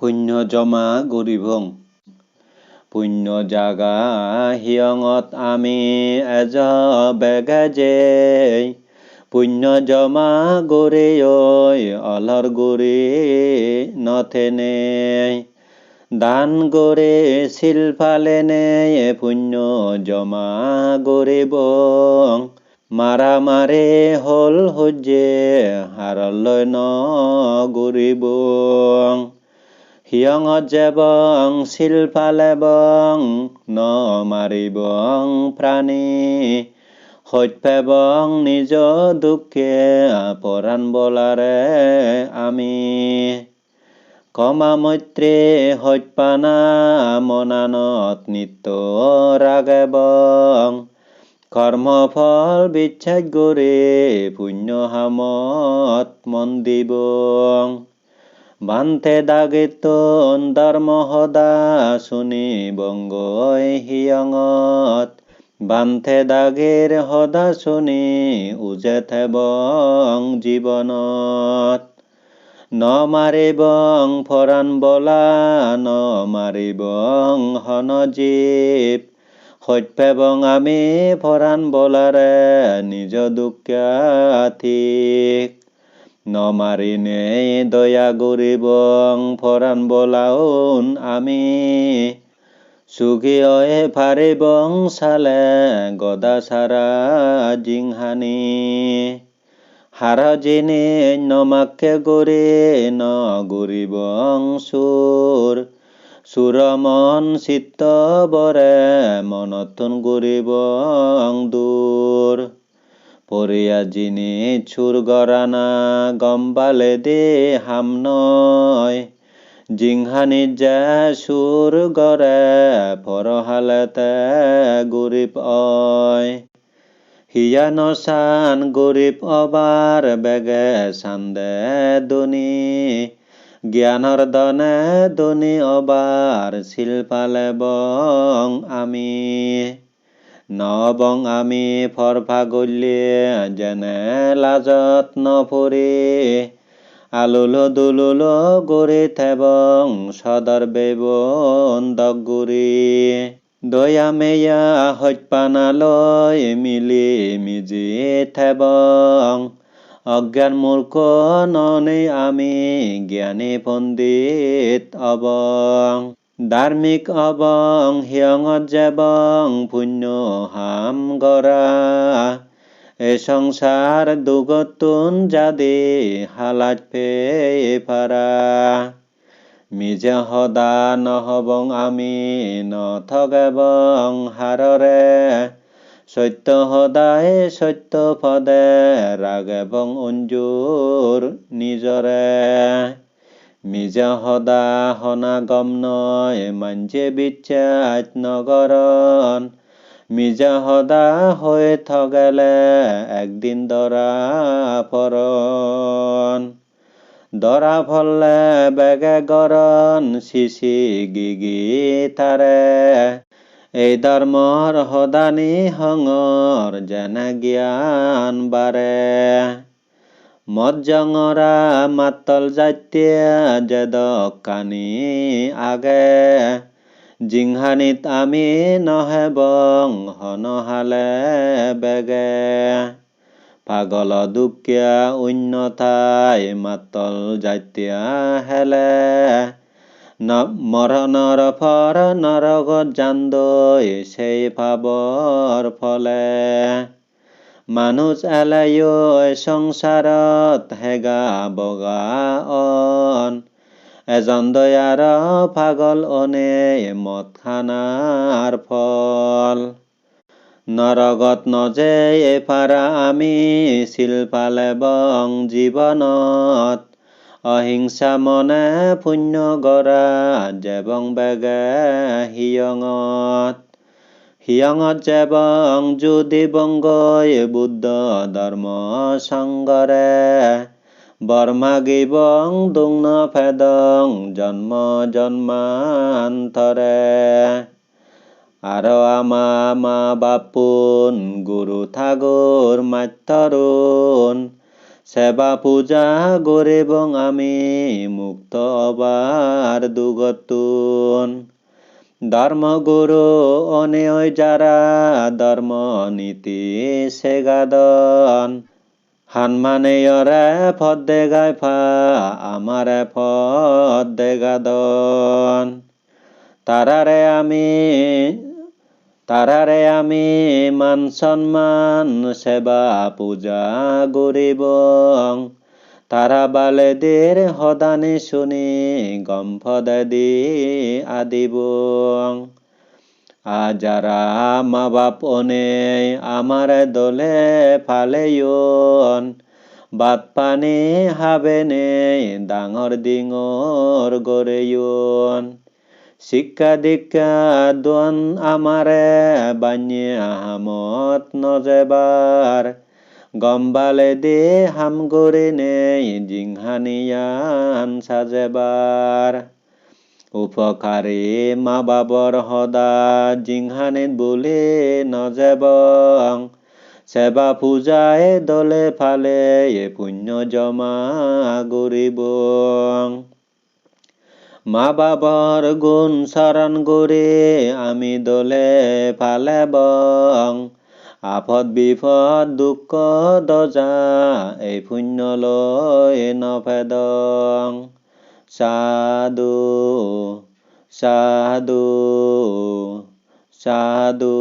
পুণ্য জমা গৰিভং পুণ্য জাগা হিয়ঙত আমি এজ বেগাজে পুণ্য জমা গৰে ঐ অলর গৰে নথেনে দান গৰে শিলফালে নে পুণ্য জমা গৰিব মাৰা মাৰে হল সূৰ্যে, হাৰলৈ ন গৰিব হিয়ঙত জেবং শিলফালে বং ন মাৰিবং প্ৰাণী সত্যবং নিজ দুখে পৰাণ বলাৰে আমি। কমা মৈত্ৰে সত্যপানা মনানত নিত্য ৰাগেবং কৰ্মফল বিচ্ছেদ গৰে পুণ্য হামত মন দিবং বান্তে দাগিতন ধৰ্ম সদা শুনি বংগই হিয়ঙত। বান্ধে দাগেৰ সদা শুনি উজে থেবং জীৱনত। ন মাৰিবং ফৰাণ বলা ন মাৰিবং হন জীৱ সত্যবং আমি ফৰাণ বলাৰে নিজ দুখীয়া নমাৰিনে দয়া গৰিবং ফৰাণ বলাউন আমি। সুগিয়ে ফাৰিবং চালে গদা সারা জিংহানি। হারাজিনে নমাকে গরে ন গরিবং সুর। সুরমন চিত্ত বরে মনতন গরিবং দূর। পরিয়া জিনি চুর গরানা, গম্বালে দে হাম নয়। জিংহানি যা সুর গরে পরহালেতে গরিব অয়। হিয়া নসান গরিব অবার বেগে চান্দে দনি। জ্ঞানৰ দনে দনি অবাৰ চিল পালে বং আমি। নবং আমি ফরফা ফৰফাগল্যে যেনে লাজত নফৰি আলুলো দুলুলো গৰি থেবং সদৰ বেবন দগুৰি দয়া মেয়া সত্যপানালৈ মিলি মিজি থেবং অজ্ঞান মূৰ্খ ননে আমি জ্ঞানী পণ্ডিত অবং ধাৰ্মিক অবং হিয়ঙত যাবং পুণ্য হাম গৰা এ সংসার দুগতুন যাদে হালাত পে পারা মিজে সদা নহবং আমি নথগেবং হাৰৰে সত্য সদায় সত্য পদে ৰাগেবং অঞ্জুৰ নিজৰে মিজে সদা সনাগম নয় মাঞ্জে বিচ্ছাত নগৰণ মিজা সদা হৈ থগেলে একদিন দৰা পৰণ দৰা ফলে বেগে গৰণ চিচি গিগি তাৰে এই ধৰ্মৰ সদানি সংৰ যেনে জ্ঞান বাৰে। মদ জঙৰা মাতল জাতীয় জেদক কানি আগে। জিংহানিত আমি নহেবং হনহালে বেগে। পাগল দুখীয়া উন্নতাই মাতল জাতীয়া হেলে। মৰণৰ ফৰ নৰগত জান্দৈ সেই পাবৰ ফলে। মানুহ এলাইও সংসাৰত হেগা বগা অন। এজন দয়াৰ পাগল অনে মদ খানাৰ ফল। নৰগত নজে এফাৰা আমি চিল পালে বং জীৱনত। অহিংসা মনে পুণ্য গৰা জেবং বেগে হিয়ঙত। হিয়ঙত জেবং যদি বংগই বুদ্ধ ধৰ্ম সংগৰে বৰ্মাগিবং দুং ফেদং জন্ম জন্মান্তৰে আৰু আমা মা বাপুন গুৰু ঠাকুৰ মাত্যৰুণ সেবা পূজা গরিবং আমি মুক্ত অবার দুগতুন। ধর্মগুরু অনেয় যারা ধর্ম নীতি সেগাদন। হানমানেয়রে ফদ দেগায় ফা আমারে ফদ দেগাদন তারারে আমি তারারে আমি মান সম্মান সেবা পূজা গরিবং তারা বালেদের হদানে শুনি গম্ফদি আদিবং, আজারা মা বাপ অনে আমার দলে ফালেয়ন বাত পানি হাবে নে ডাঙর ডিঙর গরেয়ন শিক্ষা দীক্ষা দোয়ান আমারে বান্যে আহমত নজেবার গম্বালে দে হাম গরে নে জিংহানিয়ান সাজেবার। উপকারী মা বাবর হদা জিংহানিত বলে নজেবং সেবা পূজায় দলে ফালে, এ পুণ্য জমা গরিবং মা বাবার গুণ শরণ করে, আমি দলে ফালেবং আপদ বিপদ দুঃখ দজা এই পুণ্য লয় নভেদং। সাধু সাধু সাধু।